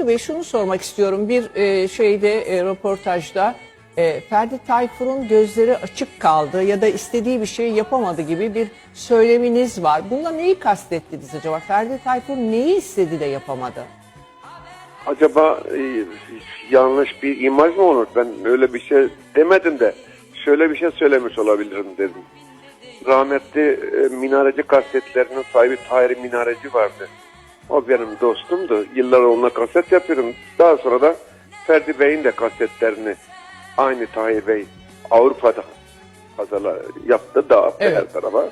Ve şunu sormak istiyorum. Bir e, şeyde e, röportajda e, Ferdi Tayfur'un gözleri açık kaldı ya da istediği bir şey yapamadı gibi bir söyleminiz var. Bununla neyi kastettiniz acaba? Ferdi Tayfur neyi istedi de yapamadı? Acaba e, yanlış bir imaj mı olur? Ben öyle bir şey demedim de şöyle bir şey söylemiş olabilirim dedim. Rahmetli e, minareci kasetlerinin sahibi Tahir Minareci vardı. O benim dostumdu. Yıllar onunla kaset yapıyorum. Daha sonra da Ferdi Bey'in de kasetlerini aynı Tahir Bey Avrupa'da pazarla yaptı da Evet. her tarafa.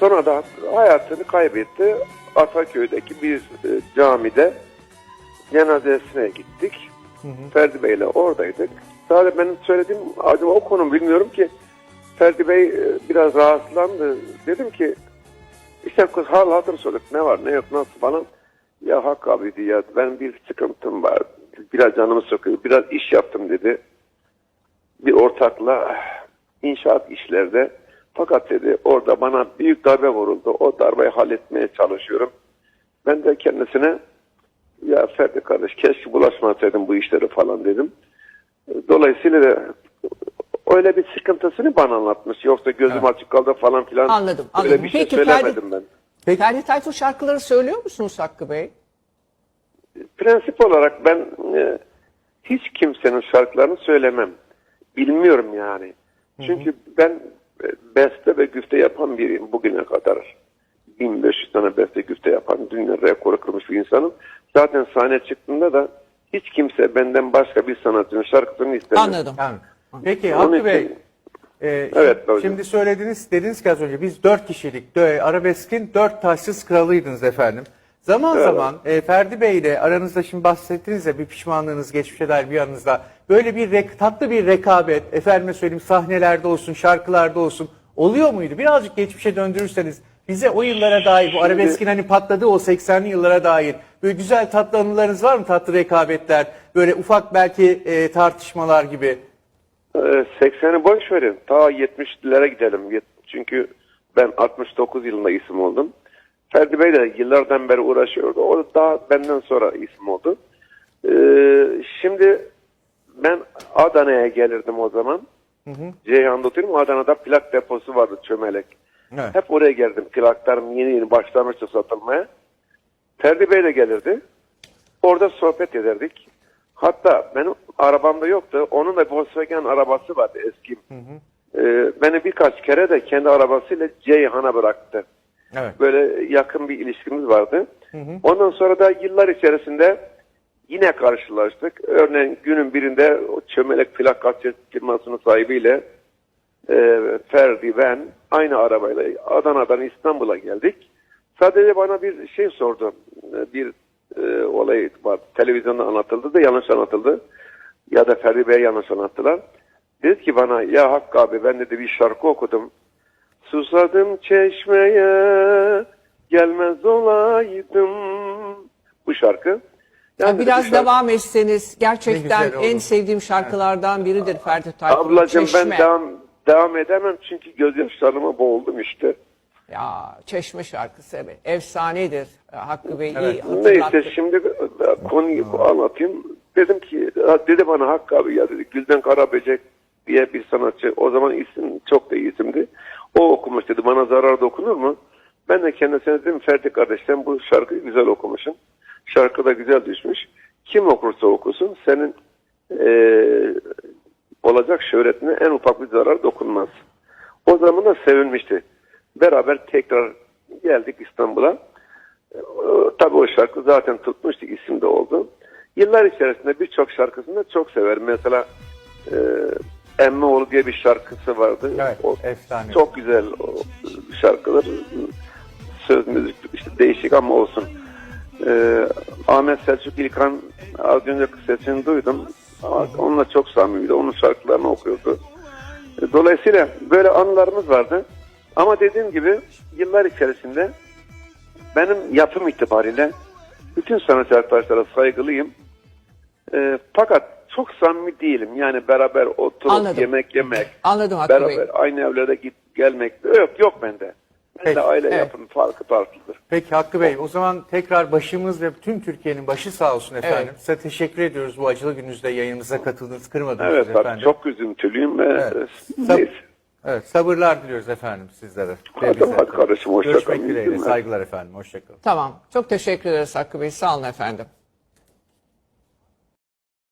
Sonra da hayatını kaybetti. Ataköy'deki bir e, camide cenazesine gittik. Ferdi Bey'le oradaydık. Sadece benim söylediğim acaba o konu bilmiyorum ki Ferdi Bey e, biraz rahatsızlandı. Dedim ki işte kız hal hatır sorduk ne var ne yok nasıl falan. Ya Hak abi ya ben bir sıkıntım var. Biraz canımı sıkıyor. Biraz iş yaptım dedi. Bir ortakla inşaat işlerde. Fakat dedi orada bana büyük darbe vuruldu. O darbeyi halletmeye çalışıyorum. Ben de kendisine ya Ferdi kardeş keşke bulaşmasaydım bu işleri falan dedim. Dolayısıyla öyle bir sıkıntısını bana anlatmış. Yoksa gözüm açık kaldı falan filan. Anladım, Öyle anladım. bir şey Peki, söylemedim ben. Peki. Ferdi Tayfur şarkıları söylüyor musunuz Hakkı Bey? Prensip olarak ben e, hiç kimsenin şarkılarını söylemem. Bilmiyorum yani. Çünkü ben e, beste ve güfte yapan biriyim bugüne kadar. 1500 tane beste güfte yapan dünya rekoru kırmış bir insanım. Zaten sahne çıktığında da hiç kimse benden başka bir sanatçının şarkısını istemez. Anladım. Yani. Peki Onun Hakkı için- Bey, e, Evet, şimdi, hocam. şimdi söylediniz, dediniz ki az önce biz dört kişilik, dö- arabeskin dört taşsız kralıydınız efendim. Zaman Evet. zaman e, Ferdi Bey ile aranızda şimdi bahsettiniz ya bir pişmanlığınız geçmişe dair bir yanınızda. Böyle bir rek- tatlı bir rekabet, efendime söyleyeyim sahnelerde olsun, şarkılarda olsun oluyor muydu? Birazcık geçmişe döndürürseniz bize o yıllara dair, bu arabeskin hani patladığı o 80'li yıllara dair böyle güzel tatlı anılarınız var mı? Tatlı rekabetler, böyle ufak belki e, tartışmalar gibi. Ee, 80'i boş verin. Ta 70'lere gidelim. Çünkü ben 69 yılında isim oldum. Ferdi Bey de yıllardan beri uğraşıyordu. O daha benden sonra isim oldu. Ee, şimdi ben Adana'ya gelirdim o zaman. Ceyhan'da oturuyorum. Adana'da plak deposu vardı çömelek. Evet. Hep oraya geldim. Plaklarım yeni yeni başlamıştı satılmaya. Ferdi Bey de gelirdi. Orada sohbet ederdik. Hatta benim arabamda yoktu. Onun da Volkswagen arabası vardı eski. Ee, beni birkaç kere de kendi arabasıyla Ceyhan'a bıraktı. Evet. Böyle yakın bir ilişkimiz vardı. Ondan sonra da yıllar içerisinde yine karşılaştık. Örneğin günün birinde o çömelek plak kaset firmasının sahibiyle e, Ferdi ben aynı arabayla Adana'dan İstanbul'a geldik. Sadece bana bir şey sordu. E, Bir e, olay var. Televizyonda anlatıldı da yanlış anlatıldı. Ya da Ferdi Bey yanlış anlattılar. Dedi ki bana ya Hakkı abi ben dedi bir şarkı okudum. Susadım çeşmeye gelmez olaydım. Bu şarkı. Ya Yani dedi, biraz şarkı- devam etseniz gerçekten en sevdiğim şarkılardan biridir Ferdi Tayfur'un Ablacığım ben Çeşme. devam, devam edemem çünkü gözyaşlarıma boğuldum işte. Ya Çeşme şarkısı evet. Efsanedir. E, Hakkı Bey iyi Evet. hatırlattı. Neyse şimdi konuyu anlatayım. Dedim ki dedi bana Hakkı abi ya dedi Gülden Karaböcek diye bir sanatçı. O zaman isim çok da iyi isimdi. O okumuş dedi bana zarar dokunur mu? Ben de kendisine dedim Ferdi kardeş sen bu şarkıyı güzel okumuşsun. Şarkı da güzel düşmüş. Kim okursa okusun senin eee, olacak şöhretine en ufak bir zarar dokunmaz. O zaman da sevinmişti. Beraber tekrar geldik İstanbul'a. Ee, Tabii o şarkı zaten tutmuştu, isim de oldu. Yıllar içerisinde birçok şarkısını çok severim. Mesela e, Emmioğlu diye bir şarkısı vardı. Evet, o, efsane. Çok güzel o şarkılar. Söz müzik işte değişik ama olsun. Ee, Ahmet Selçuk İlkan az önce sesini duydum. Onunla çok samimiydi. Onun şarkılarını okuyordu. Dolayısıyla böyle anılarımız vardı. Ama dediğim gibi yıllar içerisinde benim yapım itibariyle bütün sanatçı arkadaşlara saygılıyım. Ee, fakat çok samimi değilim. Yani beraber oturup Anladım. yemek yemek, Anladım Hakkı beraber Bey. aynı evlere git gelmek yok yok bende. Ben de aile Evet. yapının farkı farklıdır. Peki Hakkı Bey o zaman tekrar başımız ve tüm Türkiye'nin başı sağ olsun efendim. Evet. Size teşekkür ediyoruz bu acılı gününüzde yayınımıza katıldınız, kırmadınız Evet efendim. çok üzüntülüyüm ve Evet. e, neyse. Evet, sabırlar diliyoruz efendim sizlere. Hadi Tebrikler. hadi kardeşim, hoşça Görüşmek dileğiyle. Saygılar efendim. Hoşçakalın. Tamam. Çok teşekkür ederiz Hakkı Bey. Sağ olun efendim.